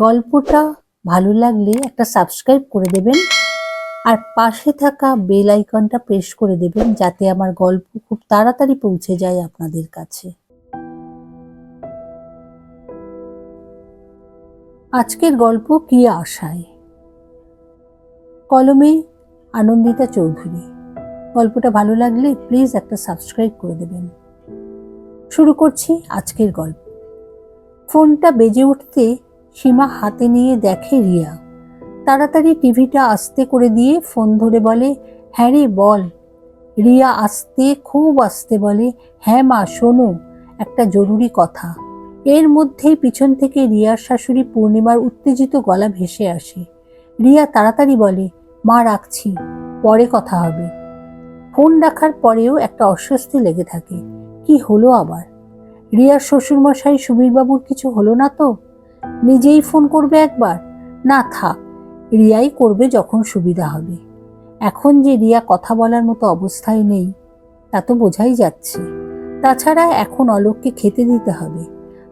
গল্পটা ভালো লাগলে একটা সাবস্ক্রাইব করে দেবেন। আর পাশে থাকা বেল আইকনটা প্রেস করে দেবেন যাতে আমার গল্প খুব তাড়াতাড়ি পৌঁছে যায় আপনাদের কাছে। আজকের গল্প কি আশায়? কলমে আনন্দিতা চৌধুরী। গল্পটা ভালো লাগলে প্লিজ একটা সাবস্ক্রাইব করে দেবেন। শুরু করছি আজকের গল্প। ফোনটা বেজে উঠতে সীমা হাতে নিয়ে দেখে রিয়া। তাড়াতাড়ি টিভিটা আস্তে করে দিয়ে ফোন ধরে বলে হ্যাঁ রে, বল। রিয়া আস্তে, খুব আস্তে বলে হ্যাঁ মা, শোনো, একটা জরুরি কথা। এর মধ্যেই পিছন থেকে রিয়ার শাশুড়ি পূর্ণিমার উত্তেজিত গলা ভেসে আসে। রিয়া তাড়াতাড়ি বলে, মা, রাখছি, পরে কথা হবে। ফোন রাখার পরেও একটা অস্বস্তি লেগে থাকে। কি হলো আবার? রিয়ার শ্বশুরমশাই সুবীরবাবুর কিছু হলো না তো? নিজেই ফোন করবে একবার? না থাক, রিয়াই করবে যখন সুবিধা হবে। এখন যে রিয়া কথা বলার মতো অবস্থায় নেই, তা তো বোঝাই যাচ্ছে। তাছাড়া এখন অলোককে খেতে দিতে হবে।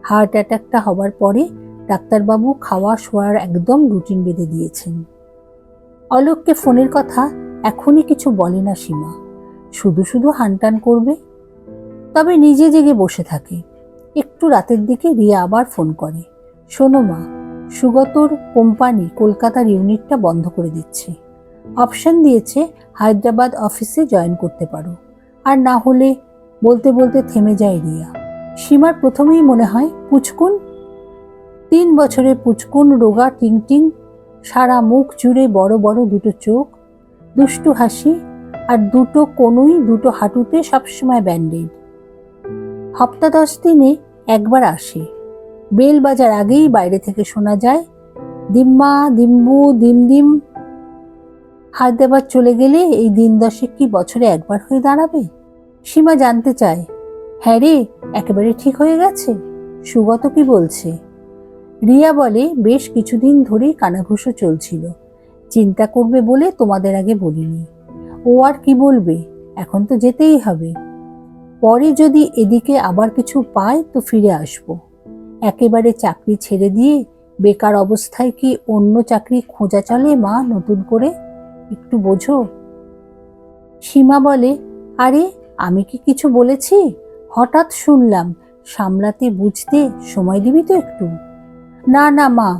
হার্ট অ্যাটাকটা হবার পরে ডাক্তারবাবু খাওয়া শোয়ার একদম রুটিন বেঁধে দিয়েছেন। অলোককে ফোনের কথা এখনই কিছু বলে না সীমা। শুধু শুধু হানটান করবে। তবে নিজে জেগে বসে থাকে। একটু রাতের দিকে রিয়া আবার ফোন করে। শোনো মা, সুগতর কোম্পানি কলকাতার ইউনিটটা বন্ধ করে দিচ্ছে। অপশন দিয়েছে, হায়দ্রাবাদ অফিসে জয়েন করতে পারো। আর না হলে, বলতে বলতে থেমে যায় রিয়া। সীমার প্রথমেই মনে হয়, পুচকুন? তিন বছরের পুচকুন, রোগা, টিংটিং, সারা মুখ জুড়ে বড় বড় দুটো চোখ, দুষ্টু হাসি, আর দুটো কোনোই দুটো হাঁটুতে সবসময় ব্যান্ডেড। হপ্তা দশ দিনে একবার আসে। বেল বাজার আগেই বাইরে থেকে শোনা যায়, দিম্মা, দিম্বু দিম দিম হায়দ্রাবাদ চলে গেলে এই দিন দশেক কি বছরে একবার হয়ে দাঁড়াবে? সীমা জানতে চায় হ্যাঁ রে, একেবারে ঠিক হয়ে গেছে। সুগত কি বলছে? রিয়া বলে, বেশ কিছুদিন ধরেই কানাঘুষো চলছিল, চিন্তা করবে বলে তোমাদের আগে বলিনি। ও আর কি বলবে? এখন তো যেতেই হবে। পরে যদি এদিকে আবার কিছু পায় তো ফিরে আসব। একেবারে চাকরি ছেড়ে দিয়ে বেকার অবস্থায় কি অন্য চাকরি খোঁজা চলে মা নতুন করে? একটু বোঝো। সীমা বলে, আরে, আমি কি কিছু বলেছি? হঠাৎ শুনলাম, সামলাতে বুঝতে সময় দিবি তো একটু? না না মা,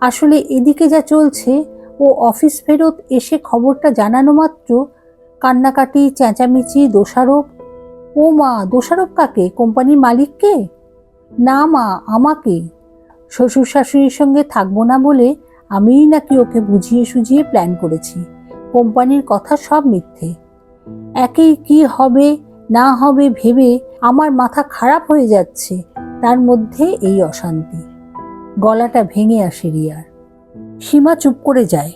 আসলে এদিকে যা চলছে, ও অফিস ফেরত এসে খবরটা জানানো মাত্র। কান্নাকাটি, চেঁচামেচি, দোষারোপ। ও মা, দোষারোপ কাকে? কোম্পানির মালিককে? না মা, আমাকে। শ্বশুর শাশুড়ির সঙ্গে থাকব না বলে আমিই নাকি ওকে বুঝিয়ে সুঝিয়ে প্ল্যান করেছি। কোম্পানির কথা সব মিথ্যে। একেই কি হবে, না হবে ভেবে আমার মাথা খারাপ হয়ে যাচ্ছে, তার মধ্যে এই অশান্তি। গলাটা ভেঙে আসে রিয়ার। সীমা চুপ করে যায়।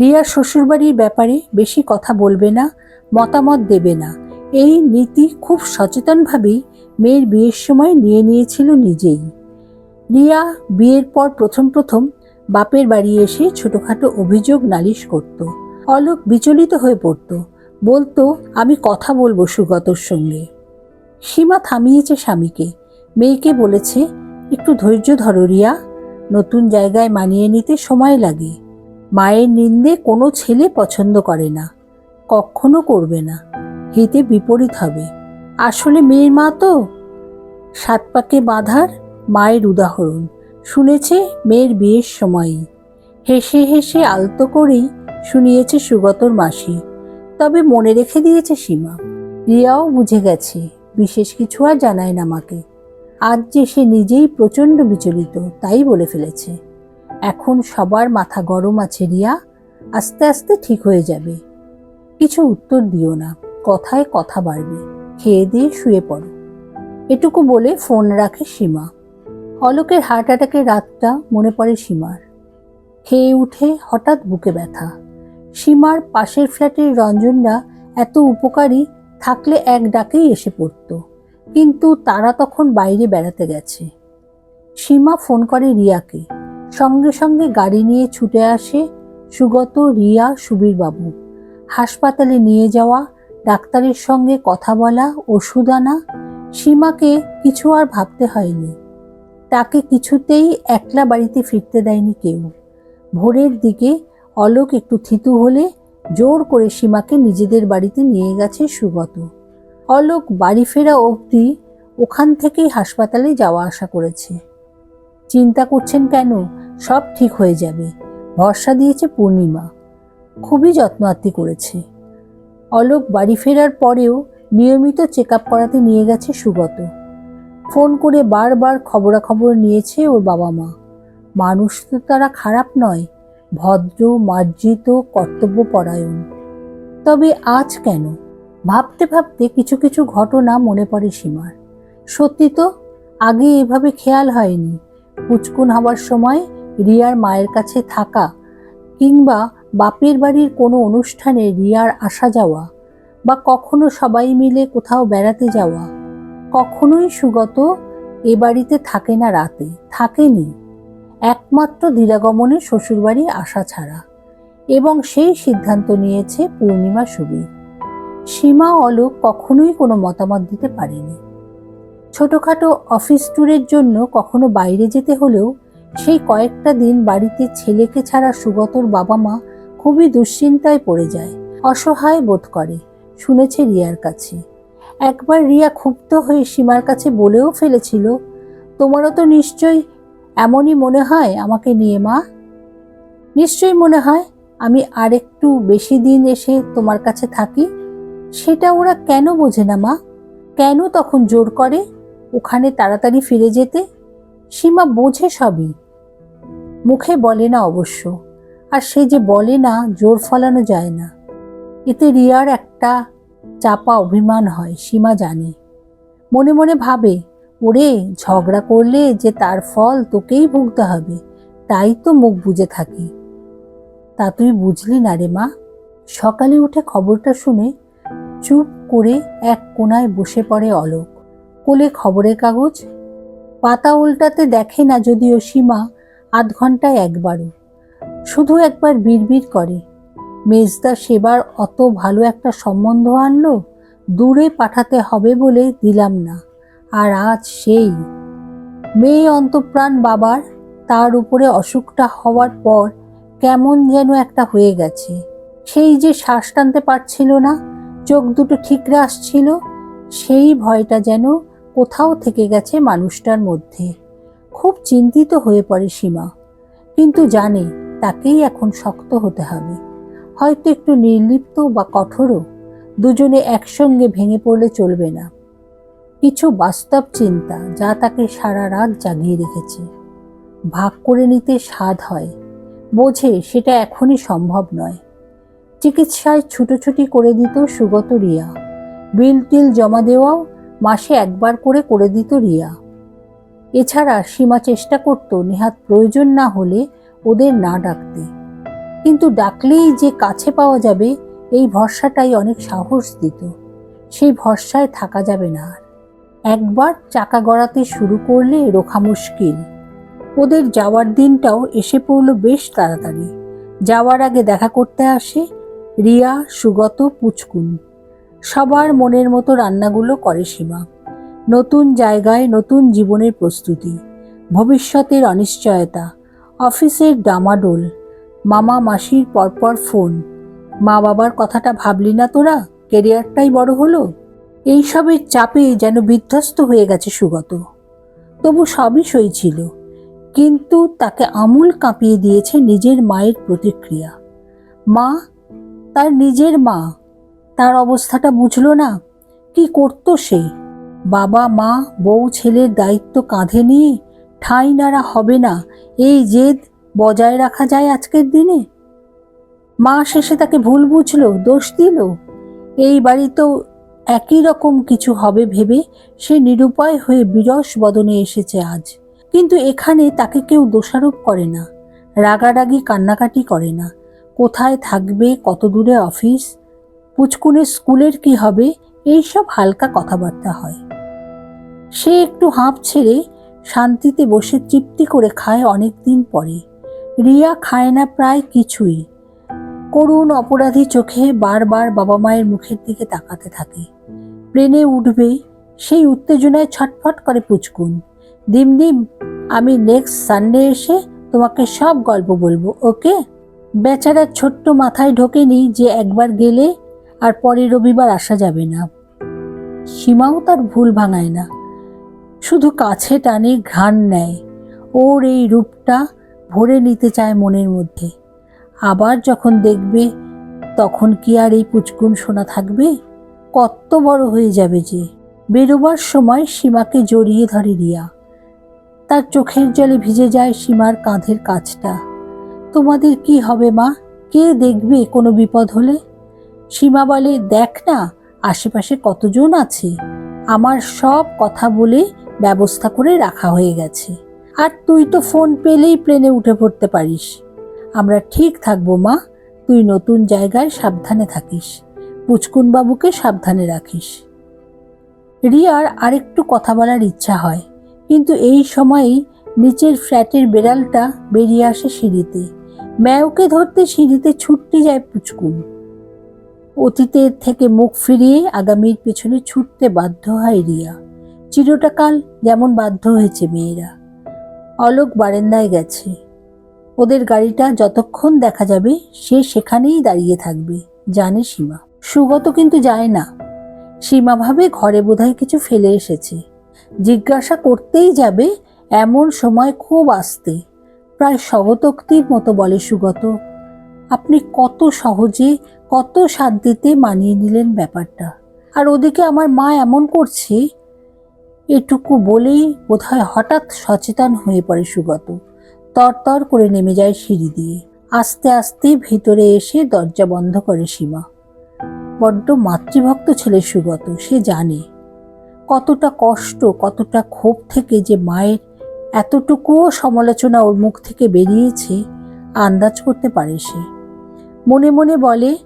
রিয়ার শ্বশুরবাড়ির ব্যাপারে বেশি কথা বলবে না, মতামত দেবে না। এই নীতি খুব সচেতনভাবেই মেয়ের বিয়ের সময় নিয়ে নিয়েছিল নিজেই। রিয়া বিয়ের পর প্রথম প্রথম বাপের বাড়ি এসে ছোটখাটো অভিযোগ নালিশ করত। অলোক বিচলিত হয়ে পড়তো। বলতো, আমি কথা বলব সুগতর সঙ্গে। সীমা থামিয়েছে স্বামীকে। মেয়েকে বলেছে, একটু ধৈর্য ধরো রিয়া। নতুন জায়গায় মানিয়ে নিতে সময় লাগে। মায়ের নিন্দে কোনো ছেলে পছন্দ করে না। কখনো করবে না। হিতে বিপরীত হবে। আসলে মেয়ের মা তো? সাত পাকে বাঁধার মায়ের উদাহরণ। শুনেছে মেয়ের বিয়ের সময়ই। হেসে হেসে আলতো করেই শুনিয়েছে সুগতর মাসি। তবে মনে রেখে দিয়েছে সীমা। রিয়াও বুঝে গেছে, বিশেষ কিছু আর জানায় না মাকে। আজ যে সে নিজেই প্রচণ্ড বিচলিত, তাই বলে ফেলেছে। এখন সবার মাথা গরম আছে রিয়া, আস্তে আস্তে ঠিক হয়ে যাবে। কিছু উত্তর দিও না, কথায় কথা বাড়বে। খেয়ে দিয়ে শুয়ে পড়ো। এটুকু বলে ফোন রাখে সীমা। অলোকের হার্ট অ্যাটাকের রাতটা মনে পড়ে সীমার। খেয়ে উঠে হঠাৎ বুকে ব্যথা। সীমার পাশের ফ্ল্যাটের রঞ্জনরা এত উপকারী থাকলে এক ডাকেই এসে পড়তো। কিন্তু তারা তখন বাইরে বেড়াতে গেছে। সীমা ফোন করে রিয়াকে। সঙ্গে সঙ্গে গাড়ি নিয়ে ছুটে আসে সুগত রিয়া সুবীরবাবু। হাসপাতালে নিয়ে যাওয়া ডাক্তারের সঙ্গে কথা বলা, ওষুধ আনা, সীমাকে কিছু আর ভাবতে হয়নি। তাকে কিছুতেই একলা বাড়িতে ফিরতে দেয়নি কেউ। ভোরের দিকে অলোক একটু থিতু হলে জোর করে সীমাকে নিজেদের বাড়িতে নিয়ে গেছে সুগত অলোক বাড়ি ফেরা অবধি ওখান থেকেই হাসপাতালে যাওয়া আসা করেছে। চিন্তা করছেন কেন? সব ঠিক হয়ে যাবে। ভরসা দিয়েছে পূর্ণিমা। খুবই যত্ন আত্তি করেছে। অলোক বাড়ি ফেরার পরেও নিয়মিত চেক আপ করাতে নিয়ে গেছে সুগত ফোন করে বারবার খবরাখবর নিয়েছে ওর বাবা মা। মানুষ তো তারা খারাপ নয়, ভদ্র, মার্জিত, কর্তব্যপরায়ণ। তবে আজ কেন? ভাবতে ভাবতে কিছু কিছু ঘটনা মনে পড়ে সীমার। সত্যি তো, আগে এভাবে খেয়াল হয়নি। পুচকুন হবার সময় রিয়ার মায়ের কাছে থাকা কিংবা বাপের বাড়ির কোনো অনুষ্ঠানে রিয়ার আসা যাওয়া বা কখনো সবাই মিলে কোথাও বেড়াতে যাওয়া, কখনোই সুগত এ বাড়িতে থাকে না রাতে, থাকেনি। একমাত্র দিলাগমনে শ্বশুরবাড়ি আসা ছাড়া এবং সেই সিদ্ধান্ত নিয়েছে পূর্ণিমা সুবীর। সীমা অলোক কখনোই কোনো মতামত দিতে পারেনি। ছোটখাটো অফিস ট্যুরের জন্য কখনো বাইরে যেতে হলেও সেই কয়েকটা দিন বাড়িতে ছেলেকে ছাড়া সুগতর বাবা মা খুবই দুশ্চিন্তায় পড়ে যায়, অসহায় বোধ করে, শুনেছে রিয়ার কাছে। একবার রিয়া ক্ষুব্ধ হয়ে সীমার কাছে বলেও ফেলেছিল, তোমারও তো নিশ্চয়ই এমনই মনে হয় আমাকে নিয়ে, মা? নিশ্চয়ই মনে হয়, আমি আরেকটু বেশি দিন এসে তোমার কাছে থাকি, সেটা ওরা কেন বোঝে না, মা? কেন তখন জোর করে ওখানে তাড়াতাড়ি ফিরে যেতে? সীমা বোঝে সবই। মুখে বলে না অবশ্য। আর সে যে বলে না, জোর ফলানো যায় না। এতে রিয়ার একটা চাপা অভিমান হয়, সীমা জানে। মনে মনে ভাবে, ওরে, ঝগড়া করলে যে তার ফল তোকেই ভুগতে হবে, তাই তো মুখ বুজে থাকি। তা তুই বুঝলি না রে মা? সকালে উঠে খবরটা শুনে চুপ করে এক কোনায় বসে পড়ে অলোক। কোলে খবরের কাগজ, পাতা উল্টাতে দেখে না যদিও সীমা আধ ঘন্টায় একবারও। শুধু একবার বিড়বিড় করে। মেজদা সেবার অত ভালো একটা সম্বন্ধ আনলো, দূরে পাঠাতে হবে বলে দিলাম না, আর আজ সেই। মেয়ে অন্তপ্রাণ বাবার, তার উপরে অসুখটা হওয়ার পর কেমন যেন একটা হয়ে গেছে। সেই যে শ্বাস টানতে পারছিল না, চোখ দুটো ঠিকরে আসছিল, সেই ভয়টা যেন কোথাও থেকে গেছে মানুষটার মধ্যে। খুব চিন্তিত হয়ে পড়ে সীমা, কিন্তু জানে তাকেই এখন শক্ত হতে হবে। হয়তো একটু নির্লিপ্ত বা কঠোরও, দুজনে একসঙ্গে ভেঙে পড়লে চলবে না। কিছু বাস্তব চিন্তা যা তাকে সারা রাত জাগিয়ে রেখেছে। ভাগ করে নিতে স্বাদ হয়, বোঝে সেটা এখনই সম্ভব নয়। চিকিৎসায় ছুটোছুটি করে দিত সুগত রিয়া। বিল টিল জমা দেওয়াও মাসে একবার করে করে দিত রিয়া। এছাড়া সীমা চেষ্টা করত নেহাত প্রয়োজন না হলে ওদের না ডাকতে। কিন্তু ডাকলেই যে কাছে পাওয়া যাবে, এই ভরসাটাই অনেক সাহস দিত। সেই ভরসায় থাকা যাবে না আর। একবার চাকা গড়াতে শুরু করলে রোখা মুশকিল। ওদের যাওয়ার দিনটাও এসে পড়ল বেশ তাড়াতাড়ি। যাওয়ার আগে দেখা করতে আসে রিয়া, সুগত, পুচকুন। সবার মনের মতো রান্নাগুলো করে সীমা। নতুন জায়গায় নতুন জীবনের প্রস্তুতি। ভবিষ্যতের অনিশ্চয়তা। অফিসের ডামাডোল। মামা মাসির পরপর ফোন। মা বাবার কথাটা ভাবলি না তোরা? কেরিয়ারটাই বড় হলো? এইসবের চাপে যেন বিধ্বস্ত হয়ে গেছে সুগত। তবু সবই সইছিল কিন্তু তাকে আমূল কাঁপিয়ে দিয়েছে নিজের মায়ের প্রতিক্রিয়া। মা, তার নিজের মা। তার অবস্থাটা বুঝলো না। কি করতো সে? বাবা, মা, বউ, ছেলের দায়িত্ব কাঁধে নিয়ে ঠাঁই নাড়া হবে না। এই জেদ বজায় রাখা যায় আজকের দিনে? মা শেষে তাকে ভুল বুঝলো, দোষ দিল। এই বাড়িতেও একই রকম কিছু হবে ভেবে সে নিরুপায় হয়ে বিরস বদনে এসেছে আজ। কিন্তু এখানে তাকে কেউ দোষারোপ করে না, রাগারাগি কান্নাকাটি করে না। কোথায় থাকবে, কত দূরে অফিস, পুচকুনের স্কুলের কি হবে, এইসব হালকা কথাবার্তা হয়। সে একটু হাঁপ ছেড়ে শান্তিতে বসে তৃপ্তি করে খায় অনেক দিন পরে। রিয়া খায় না প্রায় কিছুই। করুণ অপরাধী চোখে বারবার বাবা মায়ের মুখের দিকে তাকাতে থাকে। প্লেনে উঠবে, সেই উত্তেজনায় ছটফট করে পুচকুন। দিম দিম আমি নেক্সট সানডে এসে তোমাকে সব গল্প বলব, ওকে? বেচারা ছোট্ট মাথায় ঢোকে ঢোকেনি যে একবার গেলে আর পরের রবিবার আসা যাবে না। সীমাও তার ভুল ভাঙায় না। শুধু কাছে টানে ঘ্রাণ নেয়। ওর এই রূপটা ভরে নিতে চায় মনের মধ্যে। আবার যখন দেখবে, তখন কি আর এই পুচকুন শোনা থাকবে? কত বড় হয়ে যাবে যে। বেরোবার সময় সীমাকে জড়িয়ে ধরে রিয়া। তার চোখের জলে ভিজে যায় সীমার কাঁধের কাছটা তোমাদের কি হবে, মা? কে দেখবে কোনো বিপদ হলে? সীমা বলে, দেখ না, আশেপাশে কতজন আছে? আমার সব কথা বলে ব্যবস্থা করে রাখা হয়ে গেছে। আর তুই তো ফোন পেলেই প্লেনে উঠে পড়তে পারিস। আমরা ঠিক থাকব, মা। তুই নতুন জায়গায় সাবধানে থাকিস। পুচকুন বাবুকে সাবধানে রাখিস। রিয়ার আরেকটু কথা বলার ইচ্ছা হয়। কিন্তু এই সময়েই নিচের ফ্ল্যাটের বেড়ালটা বেরিয়ে আসে সিঁড়িতে। ম্যাওকে ধরতে সিঁড়িতে ছুটতে যায় পুচকুন। অতীতের থেকে মুখ ফিরিয়ে আগামীর পেছনে ছুটতে বাধ্য হয় রিয়া। চিরটা কাল যেমন বাধ্য হয়েছে মেয়েরা। অলোক বারেন্দায় গেছে। ওদের গাড়িটা যতক্ষণ দেখা যাবে সে সেখানেই দাঁড়িয়ে থাকবে, জানে সীমা। সুগত কিন্তু যায় না। সীমা ভাবে ঘরে বোধহয় কিছু ফেলে এসেছে। জিজ্ঞাসা করতেই যাবে এমন সময় খুব আসতে। প্রায় সহতক্তির মতো বলে সুগত, আপনি কত সহজে, কত শান্তিতে মানিয়ে নিলেন ব্যাপারটা। আর ওদিকে আমার মা এমন করছে এটুকু বলেই বোধহয় হঠাৎ সচেতন হয়ে পড়ে সুগত তরতর করে নেমে যায় সিঁড়ি দিয়ে। আস্তে আস্তে ভিতরে এসে দরজা বন্ধ করে সীমা। বড্ড মাতৃভক্ত ছেলে সুগত সে জানে। কতটা কষ্ট, কতটা ক্ষোভ থেকে যে মায়ের এতটুকুও সমালোচনা ওর মুখ থেকে বেরিয়েছে, আন্দাজ করতে পারে সে। মনে মনে বলে,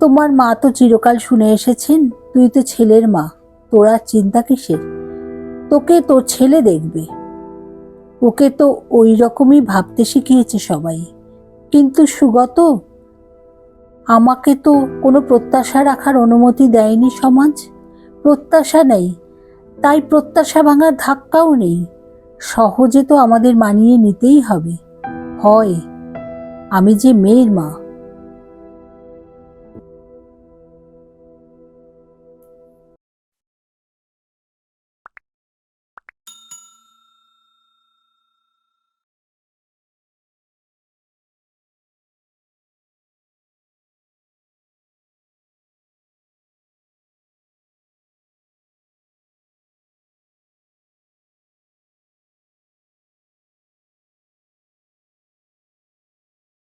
তোমার মা তো চিরকাল শুনে এসেছেন, তুই তো ছেলের মা, তোরা চিন্তা কিসের? তোকে তোর ছেলে দেখবে। ওকে তো ওই রকমই ভাবতে শিখিয়েছে সবাই। কিন্তু সুগত, আমাকে তো কোনো প্রত্যাশা রাখার অনুমতি দেয়নি সমাজ। প্রত্যাশা নেই, তাই প্রত্যাশা ভাঙার ধাক্কাও নেই। সহজে তো আমাদের মানিয়ে নিতেই হবে। হয়, আমি যে মেয়ের মা।